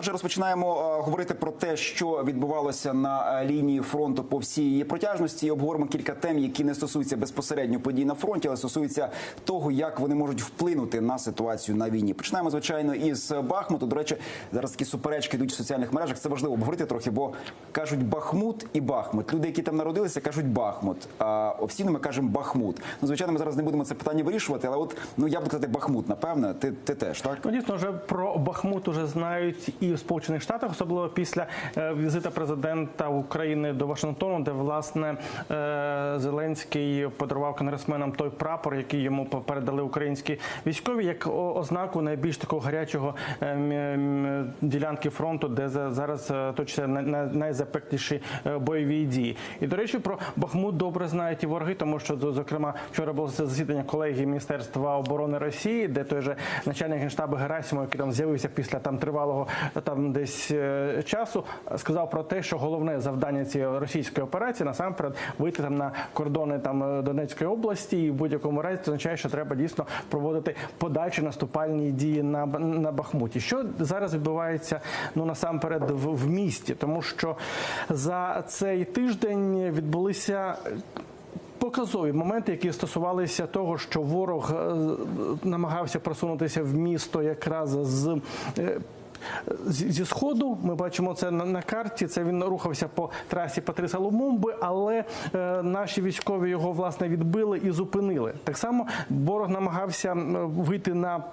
отже, розпочинаємо е, говорити про те, що відбувалося на е, лінії фронту по всій її протяжності. І обговоримо кілька тем, які не стосуються безпосередньо подій на фронті, але стосуються того, як вони можуть вплинути на ситуацію на війні. Починаємо звичайно із Бахмуту. До речі, зараз такі суперечки йдуть в соціальних мережах. Це важливо обговорити трохи, бо кажуть Бахмут і Бахмут. Люди, які там народилися, кажуть Бахмут. А офіційно ми кажемо Бахмут. Ну, звичайно, ми зараз не будемо це питання вирішувати, але от ну я буду казати Бахмут, напевне. Ти, ти теж так. Ну, дійсно, вже про Бахмут уже знають і в Сполучених Штатах, особливо після е, візита президента України до Вашингтону, де власне е, Зеленський подарував конгресменам той прапор, який йому передали українські військові, як ознаку найбільш такого гарячого е, ділянки фронту, де за- зараз точаться най- най- найзапекліші бойові дії. І до речі, про Бахмут добре знають і вороги, тому що зо- зокрема вчора було засідання колегії Міністерства оборони Росії, де той же начальник генштабу Герасимов, який там з'явився після там тривалого там десь е, часу, сказав про те, що головне завдання цієї російської операції насамперед вийти там на кордони там е, Донецької області, і в будь-якому разі це означає, що треба дійсно проводити подальші наступальні дії на на Бахмуті. Що зараз відбувається ну насамперед в, в місті, тому що за цей тиждень відбулися Показові моменти, які стосувалися того, що ворог е, намагався просунутися в місто якраз з. Зі сходу ми бачимо це на, на карті. Це він рухався по трасі Патриса Лумумби, але е, наші військові його власне відбили і зупинили. Так само ворог намагався вийти на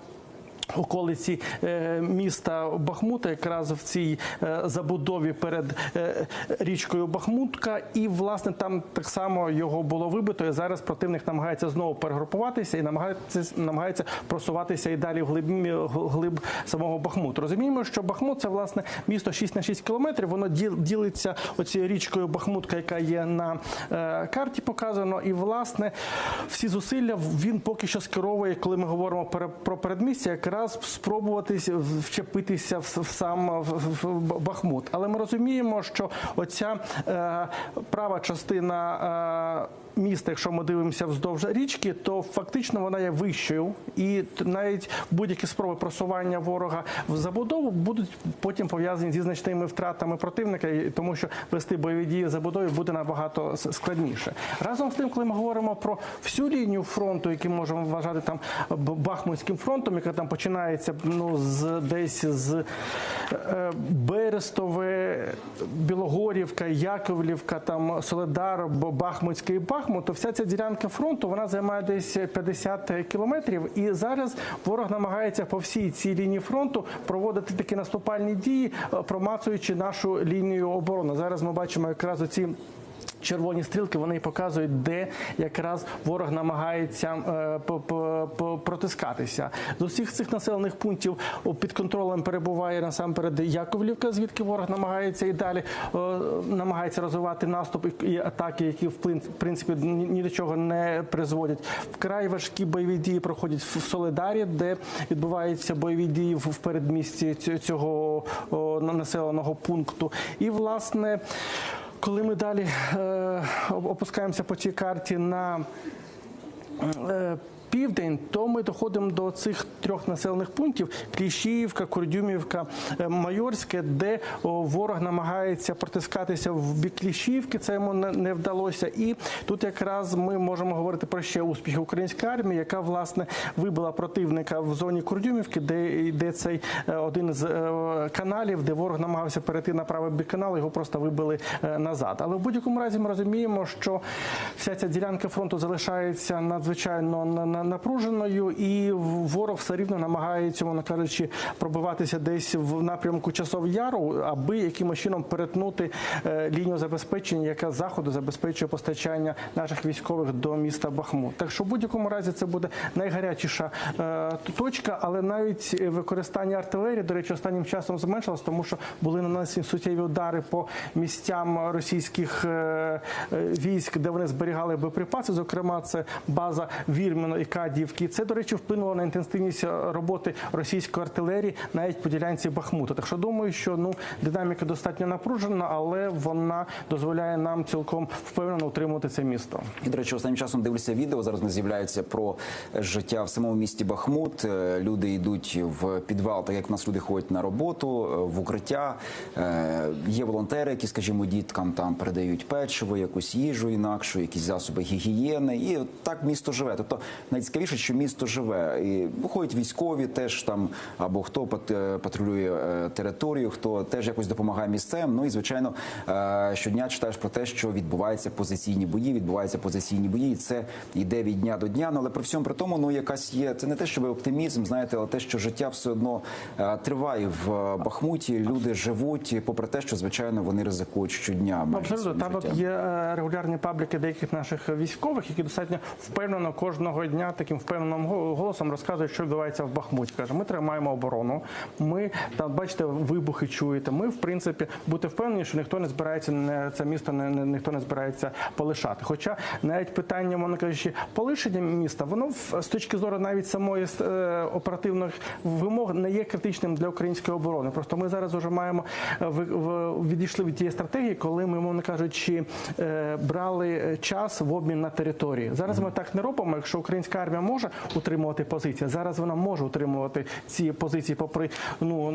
околиці е, міста Бахмута, якраз в цій е, забудові перед е, річкою Бахмутка, і власне там так само його було вибито. І зараз противник намагається знову перегрупуватися і намагається намагається просуватися і далі в глиб, глиб самого Бахмуту. Розуміємо, що Бахмут це власне місто 6 на 6 кілометрів. Воно діл- ділиться оцією річкою Бахмутка, яка є на карті показано. І власне всі зусилля він поки що скеровує, коли ми говоримо про передмістя, якраз спробувати вчепитися в, сам в, Бахмут. Але ми розуміємо, що оця е, права частина. Міста, якщо ми дивимося вздовж річки, то фактично вона є вищою, і навіть будь-які спроби просування ворога в забудову будуть потім пов'язані зі значними втратами противника, тому що вести бойові дії в забудові буде набагато складніше. Разом з тим, коли ми говоримо про всю лінію фронту, яку можемо вважати там Бахмутським фронтом, яка там починається ну з десь з е, Берестове, Білогорівка, Яковлівка, там Соледар, Бахмутський Бахмут, то вся ця ділянка фронту вона займає десь 50 кілометрів. І зараз ворог намагається по всій цій лінії фронту проводити такі наступальні дії, промацуючи нашу лінію оборони. Зараз ми бачимо якраз оці. Червоні стрілки вони показують, де якраз ворог намагається е, протискатися. З усіх цих населених пунктів під контролем перебуває насамперед Яковлівка, звідки ворог намагається і далі намагається розвивати наступ і- атаки, які в принципі ні, до чого не призводять. Вкрай важкі бойові дії проходять в Солидарі, де відбуваються бойові дії в передмісті цього населеного пункту. І власне. Коли ми далі е, опускаємося по цій карті на е, південь, то ми доходимо до цих трьох населених пунктів: Кліщіївка, Курдюмівка, е, Майорське, де ворог намагається протискатися в бік Кліщіївки. Це йому не, вдалося. І тут якраз ми можемо говорити про ще успіхи української армії, яка власне вибила противника в зоні Курдюмівки, де йде цей е, один з е, каналів, де ворог намагався перейти на правий бік каналу, його просто вибили назад. Але в будь-якому разі ми розуміємо, що вся ця ділянка фронту залишається надзвичайно на- на- напруженою, і ворог все рівно намагається, мовно кажучи, пробиватися десь в напрямку часов яру, аби якимось чином перетнути е, лінію забезпечення, яка заходу забезпечує постачання наших військових до міста Бахмут. Так що в будь-якому разі це буде найгарячіша е, точка, але навіть використання артилерії, до речі, останнім часом зменшилось, тому що були нанесені суттєві удари по місцям російських е, військ, де вони зберігали боєприпаси. Зокрема, це база Вірміно і Кадіївки. Це, до речі, вплинуло на інтенсивність роботи російської артилерії навіть по ділянці Бахмута. Так що думаю, що ну динаміка достатньо напружена, але вона дозволяє нам цілком впевнено утримувати це місто. І, до речі, останнім часом дивлюся відео. Зараз не з'являються про життя в самому місті Бахмут. Е, Люди йдуть в підвал, так як в нас люди ходять на роботу, е, в укриття. Е, Є волонтери, які, скажімо, діткам там передають печиво, якусь їжу інакшу, якісь засоби гігієни. І так місто живе. Тобто найцікавіше, що місто живе. І виходять військові теж там, або хто е, патрулює е, територію, хто теж якось допомагає місцем. Ну і звичайно, е, щодня читаєш про те, що відбуваються позиційні бої, відбуваються позиційні бої, і це йде від дня до дня. Ну але при всьому при тому, ну якась є це не те, щоб оптимізм, знаєте, але те, що життя все одно триває в Бахмуті. Люди живуть, попри те, що звичайно вони ризикують щодня. Абсолютно там от є регулярні пабліки деяких наших військових, які достатньо впевнено кожного дня таким впевненим голосом розказують, що відбувається в Бахмуті. Каже, ми тримаємо оборону. Ми там бачите, вибухи чуєте. Ми, в принципі, бути впевнені, що ніхто не збирається не це місто, не, не ніхто не збирається полишати. Хоча навіть питання, мовно кажучи, полишення міста, воно з точки зору навіть самої е, оперативних вимог не є критичним для української оборони. Просто ми зараз вже маємо е, ви- в- відійшли від тієї стратегії, коли ми, мовно кажучи, е, брали е, час в обмін на території. Зараз ми так не робимо. Якщо українська армія може утримувати позиції, зараз вона може утримувати ці позиції, попри ну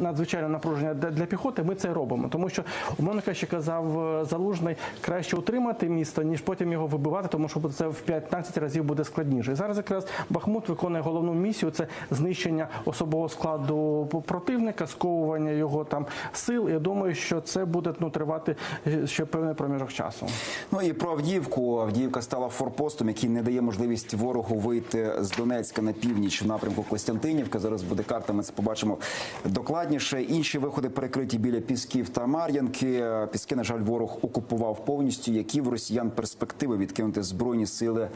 надзвичайне напруження для піхоти. Ми це робимо, тому що умовно кажучи, казав е, залужний, краще утримати місто, ніж потім його вибивати, тому що це в 15 разів буде складніше. І зараз якраз Бахмут виконує головну місію: це знищення особового складу противника, сковування його там сил. Я думаю, що це буде ну тривати е, ще певний проміжок часу. Ну і про Авдіївку. Авдіївка стала форпостом, який не дає можливість ворогу вийти з Донецька на північ в напрямку Костянтинівка. Зараз буде карта. Ми це побачимо докладніше. Інші виходи перекриті біля Пісків та Мар'янки. Піски, на жаль, ворог окупував повністю. Які в росіян перспективи відкинути збройні сили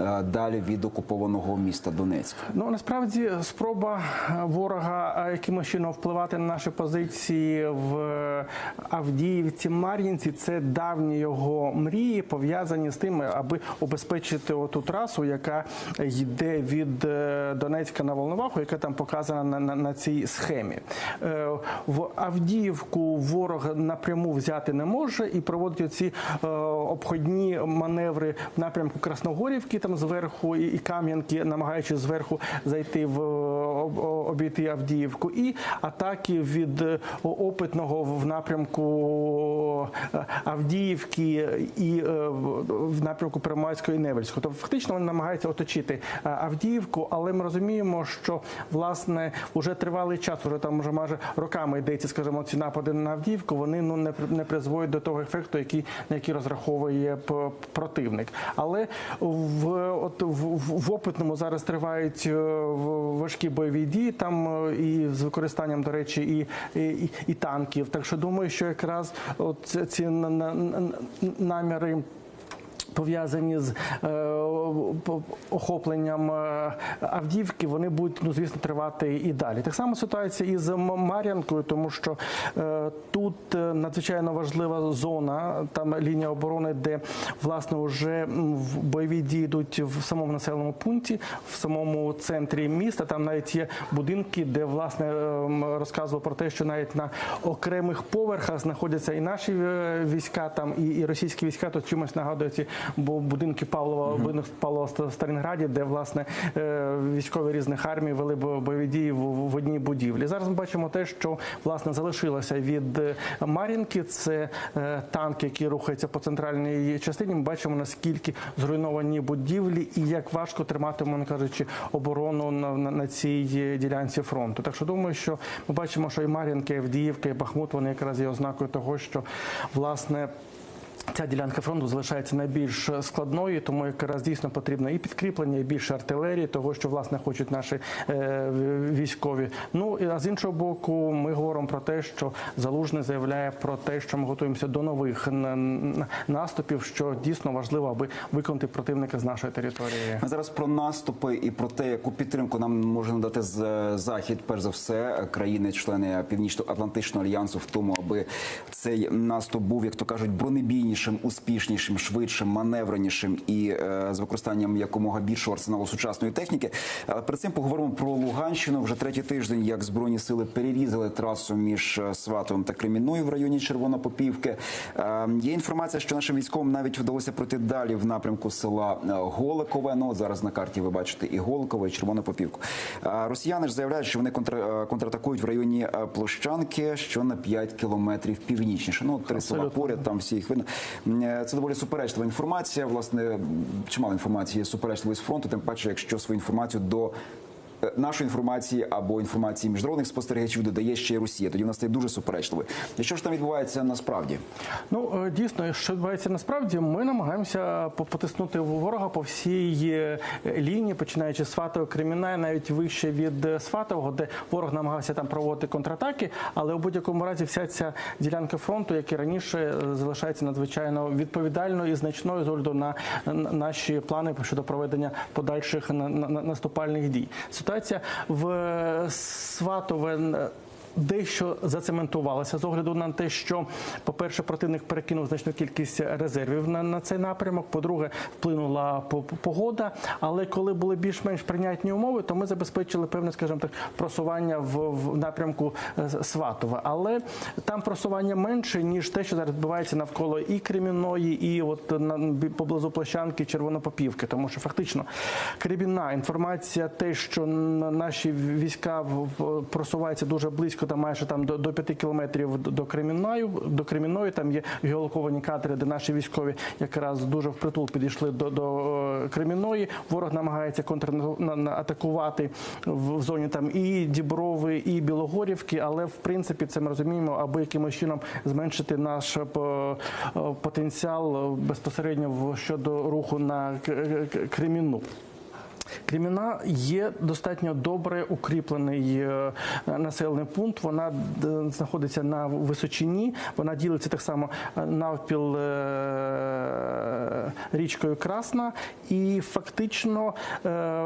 е, далі від окупованого міста Донецька? Ну насправді спроба е, ворога е, якимось чином впливати на наші позиції в Авдіївці, Мар'їнці. Це давні його мрії, пов'язані з тим, аби обезпечити оту трасу, яка йде від е, Донецька на Волноваху, яка там показана на, на, на цій схемі. Е, В Авдіївку ворог напряму взяти не може і проводить оці е, обходні маневри в напрямку Красногорівки, там зверху і, Кам'янки, намагаючись зверху зайти в обійти Авдіївку, і атаки від опитного в напрямку Авдіївки і в напрямку Первомайської і Невельського. Тобто фактично вони намагаються е, Авдіївку, але ми розуміємо, що власне вже тривалий час, вже там вже майже роками йдеться, скажімо, ці напади на Авдіївку. Вони ну не не призводять до того ефекту, який на який розраховує противник. Але в от в, в, опитному зараз тривають е, важкі бойові дії, там е, і з використанням, до речі, і, і, і танків. Так що думаю, що якраз от ці- на- наміри. Пов'язані з е, охопленням е, Авдіївки, вони будуть ну звісно тривати і далі. Так само ситуація із М- Мар'янкою, тому що е, тут надзвичайно важлива зона, там лінія оборони, де власне вже бойові дії йдуть в самому населеному пункті, в самому центрі міста. Там навіть є будинки, де власне розказував про те, що навіть на окремих поверхах знаходяться і наші війська, там і, російські війська. То чимось нагадує ці бу- будинки Павлова, будинок Павлова в Сталінграді, де власне е, військові різних армій вели бо- бойові дії в, в одній будівлі. Зараз ми бачимо те, що власне залишилося від е, Мар'їнки. Це е, танки, які рухаються по центральній частині. Ми бачимо наскільки зруйновані будівлі і як важко тримати, мовно кажучи, оборону на, на, на цій ділянці фронту. Так що думаю, що ми бачимо, що і Мар'їнка, і Авдіївка, і Бахмут вони якраз є ознакою того, що власне. Ця ділянка фронту залишається найбільш складною, тому якраз дійсно потрібно і підкріплення, і більше артилерії, того що власне хочуть наші е, військові. Ну і а з іншого боку, ми говоримо про те, що залужний заявляє про те, що ми готуємося до нових наступів, що дійсно важливо, аби виконати противника з нашої території. Ми зараз про наступи і про те, яку підтримку нам може надати з- захід, перш за все, країни-члени Північно-Атлантичного альянсу в тому, аби цей наступ був, як то кажуть, бронебійніший, ефективнішим, успішнішим, швидшим, маневренішим і е, з використанням якомога більшого арсеналу сучасної техніки. Але перед цим поговоримо про Луганщину. Вже третій тиждень, як збройні сили перерізали трасу між е, Сватовим та Кремінною в районі Червонопопівки. Е, Є інформація, що нашим військовим навіть вдалося пройти далі в напрямку села е, Голикове. Ну от зараз на карті ви бачите і Голикове, і Червонопопівку. Е, Росіяни ж заявляють, що вони контр- контратакують в районі Площанки, що на 5 кілометрів північніше. Ну три села поряд, там всі їх видно. Е, Це доволі суперечлива інформація. Власне, чимало інформації є суперечливої з фронту. Тим паче, якщо свою інформацію до нашої інформації або інформації міжнародних спостерігачів додає ще й Росія. Тоді вона стає дуже суперечливою. І що ж там відбувається насправді? Ну е, дійсно, що відбувається насправді, ми намагаємося по- потиснути ворога по всій е, лінії, починаючи з Сватового Креміна, навіть вище від е, Сватового, де ворог намагався там проводити контратаки. Але у будь-якому разі вся ця ділянка фронту, як і раніше, е, залишається надзвичайно відповідальною і значною з огляду на на наші плани щодо проведення подальших на- на- на- наступальних дій. Ситуація в е, Сватове. Дещо зацементувалася з огляду на те, що, по-перше, противник перекинув значну кількість резервів на, на цей напрямок. По-друге, вплинула по- по- погода. Але коли були більш-менш прийнятні умови, то ми забезпечили певне, скажімо так, просування в, в напрямку е, Сватова. Але там просування менше ніж те, що зараз відбувається навколо і Кремінної, і от на поблизу площанки Червонопопівки. Тому що фактично Кремінна інформація, те, що наші війська просуваються дуже близько, там майже там до, до 5 кілометрів до- Кремінної, до Кремінної. Там є геолоковані кадри, де наші військові якраз дуже впритул підійшли до, до е, Кремінної. Ворог намагається контратакувати в, зоні там і Діброви, і Білогорівки, але в принципі це ми розуміємо, аби якимось чином зменшити наш е, е, потенціал безпосередньо щодо руху на Кремінну. Креміна є достатньо добре укріплений е, населений пункт. Вона знаходиться на височині. Вона ділиться так само е, навпіл е, річкою Красна, і фактично е,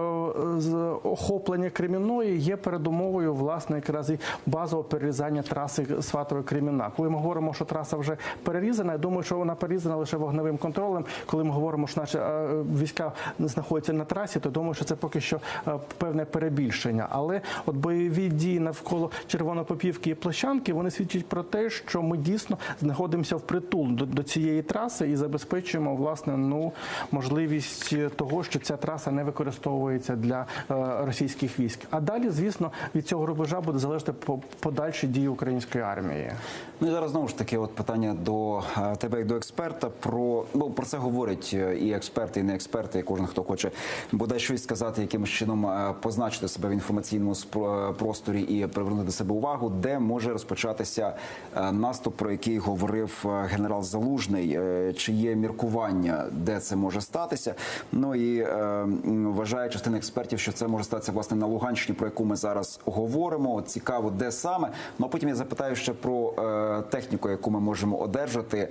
охоплення Кремінної є передумовою власне якраз і базового перерізання траси Сватової Креміна. Коли ми говоримо, що траса вже перерізана, я думаю, що вона перерізана лише вогневим контролем. Коли ми говоримо, що наші е, війська знаходяться на трасі, то думаю, що це поки що е, певне перебільшення. Але от бойові дії навколо Червонопопівки і Площанки вони свідчать про те, що ми дійсно знаходимося в притул до, до цієї траси і забезпечуємо власне ну можливість того, що ця траса не використовується для е, російських військ. А далі, звісно, від цього рубежа буде залежати по подальші дії української армії. Ну і зараз знову ж таки, от питання до е, тебе як до експерта. Про ну про це говорять і експерти, і не експерти, і кожен хто хоче бодай щось сказати, якимось чином е, позначити себе в інформаційному спро- просторі і привернути до себе увагу, де може розпочатися е, наступ, про який говорив е, генерал Залужний. Е, Чи є міркування, де це може статися? Ну і е, вважає частина експертів, що це може статися власне на Луганщині, про яку ми зараз говоримо. Цікаво, де саме. Ну а потім я запитаю ще про е, техніку, яку ми можемо одержати.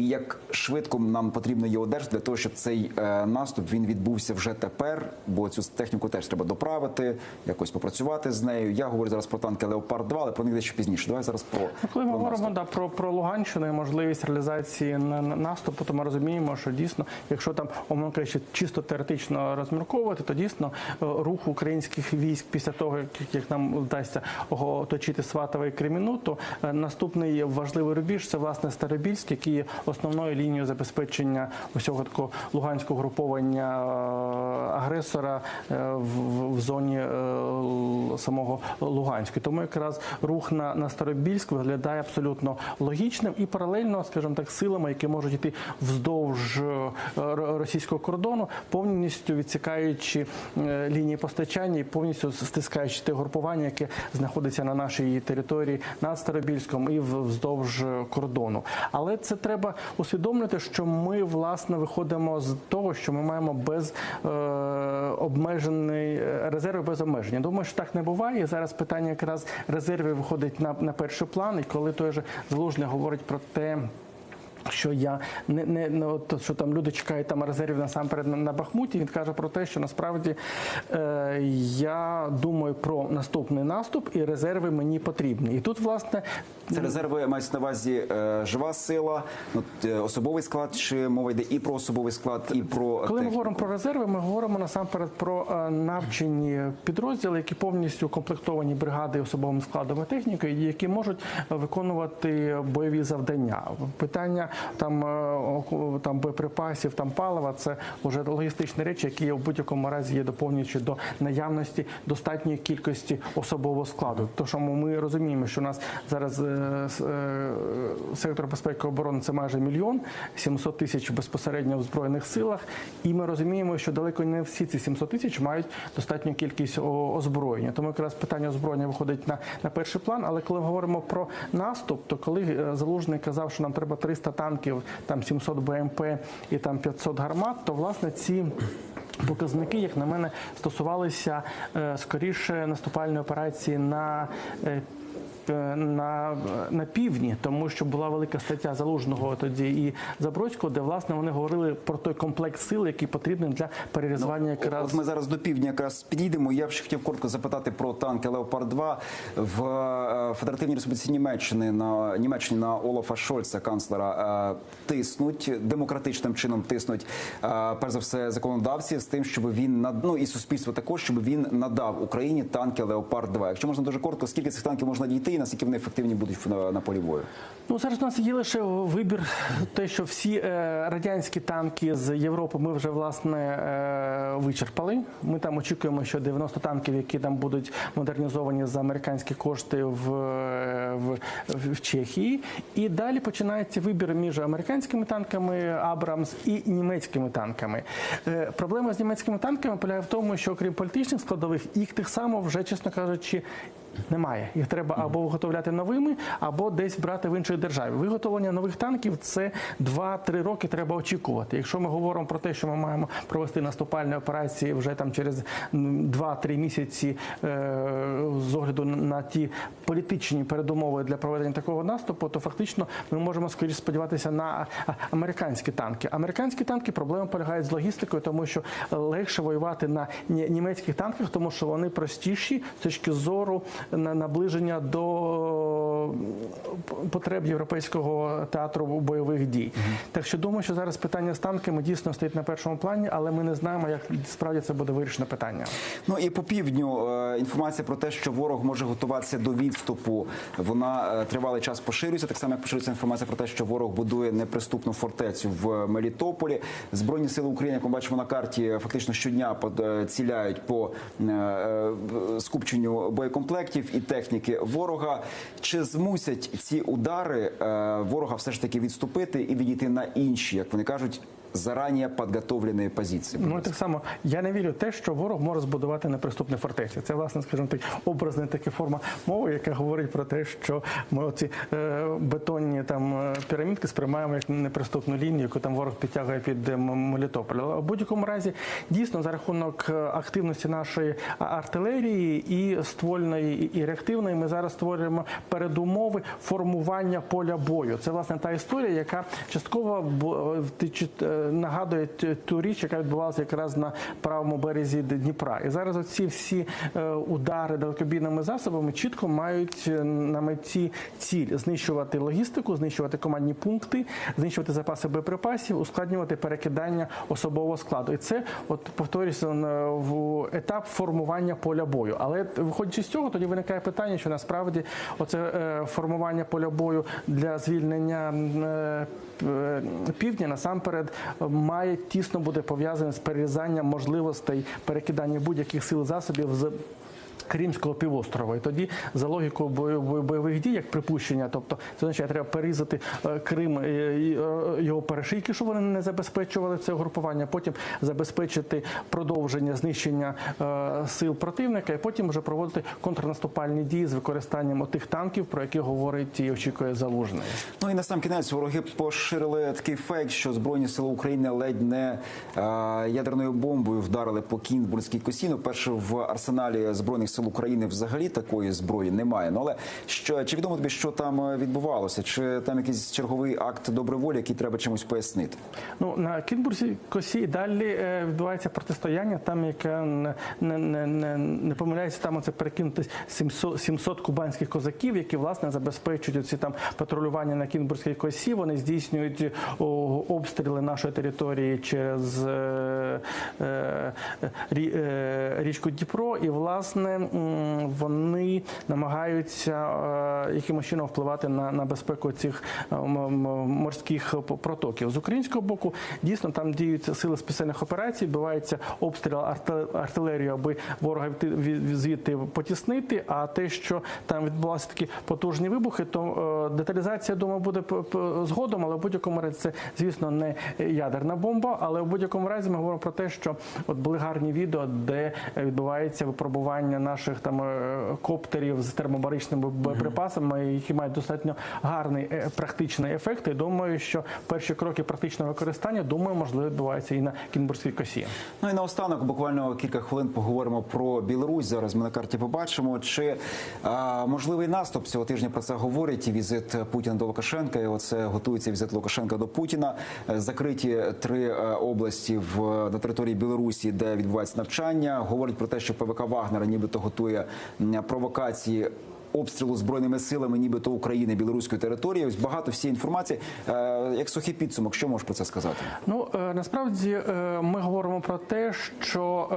І як швидко нам потрібно її одержати для того, щоб цей е, наступ він відбувся вже тепер, бо цю техніку теж треба доправити, якось попрацювати з нею. Я говорю зараз про танки Леопард 2 але про них дещо пізніше. Давай зараз про, Ну, Коли ми про говоримо да, про, про Луганщину і можливість реалізації на, на наступу, то ми розуміємо, що дійсно, якщо там умовно кажучи, чисто теоретично розмірковувати, то дійсно е, рух українських військ після того, як, як нам вдасться оточити Сватове і Креміну, то е, наступний важливий рубіж це власне Старобільськ, який основною лінією забезпечення усього такого луганського груповання е, агресора е, в, зоні е, самого Луганська. Тому якраз рух на, на Старобільськ виглядає абсолютно логічним і паралельно, скажімо так, силами, які можуть йти вздовж російського кордону, повністю відсікаючи лінії постачання і повністю стискаючи те групування, яке знаходиться на нашій території над Старобільськом і вздовж кордону. Але це треба усвідомлювати, що ми власне виходимо з того, що ми маємо без е, обмежений е, резерви без обмеження. Думаю, що так не буває. Зараз питання якраз резервів виходить на, на перший план. І коли той же залужний говорить про те. Що я не, не, не от, що там люди чекають там резервів насамперед на, на Бахмуті. Він каже про те, що насправді е, я думаю про наступний наступ, і резерви мені потрібні. І тут, власне, Це резерви мають на увазі е, жива сила, ну, е, особовий склад, чи мова йде і про особовий склад, і про Коли ми говоримо про резерви, ми говоримо насамперед про е, навчені підрозділи, які повністю комплектовані бригади особовим складом і технікою, які можуть виконувати бойові завдання. Питання там, е, там боєприпасів, там палива це вже логістичні речі, які в будь-якому разі є доповнюючи до наявності достатньої кількості особового складу. Тому ми розуміємо, що у нас зараз е, е, сектор безпеки і оборони це майже мільйон, 700 тисяч безпосередньо в збройних силах. І ми розуміємо, що далеко не всі ці 700 тисяч мають достатню кількість озброєння. Тому якраз питання озброєння виходить на, на перший план. Але коли говоримо про наступ, то коли залужний казав, що нам треба 300 танків, там 700 БМП і там 500 гармат, то власне ці. Показники, як на мене, стосувалися е, скоріше наступальної операції на е, на, на півдні, тому що була велика стаття залужного тоді і Забродського, де власне вони говорили про той комплект сил, який потрібен для перерізання якраз От ми зараз до півдня якраз підійдемо. Я б ще хотів коротко запитати про танки Леопард 2 в е, Федеративній Республіці Німеччини на Німеччині на Олафа Шольца, канцлера, е, тиснуть демократичним чином тиснуть е, перш за все законодавці з тим, щоб він над ну і суспільство також, щоб він надав Україні танки Леопард 2 Якщо можна дуже коротко, скільки цих танків можна дійти, наскільки вони ефективні будуть на, на полі бою? Ну зараз у нас є лише вибір, те, що всі е, радянські танки з Європи ми вже власне е, вичерпали. Ми там очікуємо, що 90 танків, які там будуть модернізовані за американські кошти в, е, в, в, Чехії. І далі починається вибір між американськими танками Абрамс і німецькими танками. Е, проблема з німецькими танками полягає в тому, що окрім політичних складових, їх тих само вже, чесно кажучи, немає. Їх треба або виготовляти новими, або десь брати в іншій державі. Виготовлення нових танків це 2-3 роки треба очікувати. Якщо ми говоримо про те, що ми маємо провести наступальні операції вже там через м, 2-3 місяці е, з огляду на ті політичні передумови для проведення такого наступу, то фактично ми можемо скоріше сподіватися на американські танки. Американські танки проблема полягає з логістикою, тому що легше воювати на німецьких танках, тому що вони простіші з точки зору наближення до потреб європейського театру бойових дій. Так що думаю, що зараз питання з танками дійсно стоїть на першому плані, але ми не знаємо, як справді це буде вирішено питання. Ну і по півдню е, інформація про те, що ворог може готуватися до відступу. Вона е, тривалий час поширюється. Так само як поширюється інформація про те, що ворог будує неприступну фортецю в Мелітополі. Збройні сили України, як ми бачимо на карті, фактично щодня е, ціляють по е, е, скупченню боєкомплектів і техніки ворога. Чи змусять ці удари е, ворога все ж таки відступити і відійти на інші, як вони кажуть, зарані підготовлені позиції? Ну і так само я не вірю в те, що ворог може збудувати неприступні фортеці. Це власне, скажімо так, образна така форма мови, яка говорить про те, що ми оці е, бетонні там е, пірамідки сприймаємо як неприступну лінію, яку там ворог підтягує під е, Мелітополь. Але в будь-якому разі дійсно за рахунок е, активності нашої артилерії і ствольної і- і реактивної, ми зараз створюємо передумови формування поля бою. Це власне та історія, яка частково е, е, нагадує ту річ, яка відбувалася якраз на правому березі Дніпра. І зараз оці всі е, удари далекобійними засобами чітко мають е, на меті ціль знищувати логістику, знищувати командні пункти, знищувати запаси боєприпасів, ускладнювати перекидання особового складу. І це, от повторюся, в етап формування поля бою. Але виходячи з цього, тоді виникає питання, що насправді оце е, формування поля бою для звільнення е, е, півдня насамперед е, має тісно буде пов'язане з перерізанням можливостей перекидання будь-яких сил засобів з. Кримського півострова, і тоді за логікою бойових дій, як припущення, тобто це означає, треба перерізати е, Крим е, е, його перешийки, щоб вони не забезпечували це угрупування. Потім забезпечити продовження знищення сил противника, і потім вже проводити контрнаступальні дії з використанням тих танків, про які говорить і очікує залужний. Ну і на сам кінець вороги поширили такий фейк, що збройні сили України ледь не ядерною бомбою вдарили по Кінбурзькій косі. Ну, перше в арсеналі збройних сил України взагалі такої зброї немає. Ну але що чи відомо тобі, що там е, відбувалося? Чи там якийсь черговий акт доброї волі, який треба чимось пояснити? Ну на Кінбурзі косі далі е, відбувається протистояння, там яке не, не, не, не, помиляється, там оце перекинути 700, 700 кубанських козаків, які власне забезпечують ці там патрулювання на Кінбурзькій косі. Вони здійснюють обстріли нашої території через е, рі- річку Дніпро, і власне вони намагаються е, якимось чином впливати на, на безпеку цих е, морських протоків. З українського боку дійсно там діють сили спеціальних операцій, відбувається обстріл арти- артилерією, аби ворога від- від- звідти потіснити. А те, що там відбулися такі потужні вибухи, то е, деталізація думаю, буде згодом, але в будь-якому разі це, звісно, не ядерна бомба. Але в будь-якому разі ми говоримо про те, що от були гарні відео, де відбувається випробування наших там е, коптерів з термобаричними боєприпасами, які мають достатньо гарний е, практичний ефект. І думаю, що перші кроки практичного використання, думаю, можливо, відбуваються і на Кінбурзькій косі. Ну і наостанок, буквально кілька хвилин поговоримо про Білорусь. Зараз ми на карті побачимо. Чи а, можливий наступ цього тижня про це говорить візит Путіна до Лукашенка. І оце готується візит Лукашенка до Путіна. Закриті три е, області в на території Білорусі, де відбувається навчання. Говорить про те, що ПВК Вагнера нібито готує провокації. Обстрілу збройними силами, нібито України білоруської території. Ось багато всієї інформації. Е, як сухий підсумок, що можеш про це сказати? Ну е, насправді е, ми говоримо про те, що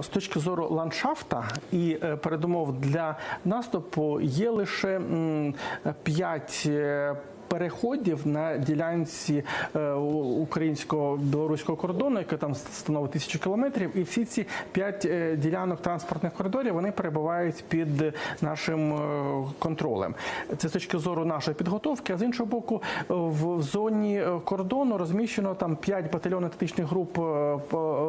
з точки зору ландшафта і передумов для наступу є лише п'ять. Переходів на ділянці е, українсько-білоруського кордону, яке там становить тисячу кілометрів, і всі ці п'ять е, ділянок транспортних коридорів вони перебувають під нашим е, контролем. Це з точки зору нашої підготовки. А з іншого боку, в зоні кордону розміщено там 5 батальйонів тактичних груп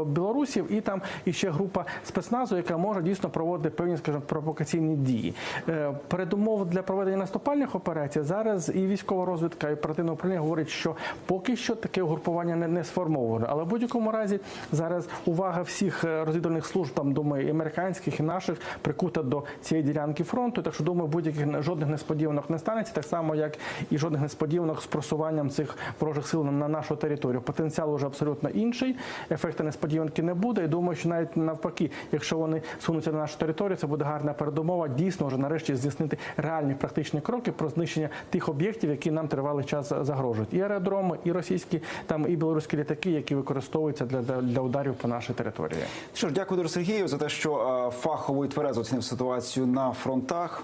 білорусів, і там іще група спецназу, яка може дійсно проводити певні, скажімо, провокаційні дії. Передумов для проведення наступальних операцій зараз і військова розвідка, і оперативне управління говорить, що поки що таке угрупування не, не сформовано. Але в будь-якому разі зараз увага всіх е, розвідувальних служб, там думаю, і американських і наших прикута до цієї ділянки фронту. Так що думаю, будь-яких жодних несподіванок не станеться, так само як і жодних несподіванок з просуванням цих ворожих сил на нашу територію. Потенціал уже абсолютно інший. Ефекту несподіванки не буде. І думаю, що навіть навпаки, якщо вони сунуться на нашу територію, це буде гарна передумова. Дійсно, вже нарешті здійснити реальні практичні кроки про знищення тих об'єктів, які нам тривалий час загрожують. І аеродроми, і російські, там і білоруські літаки, які використовуються для, для, для ударів по нашій території. Що ж, дякую Сергію за те, що е, фахово і тверезо оцінив ситуацію на фронтах.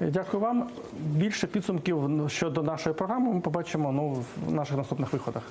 Дякую вам. Більше підсумків щодо нашої програми ми побачимо ну, в наших наступних виходах.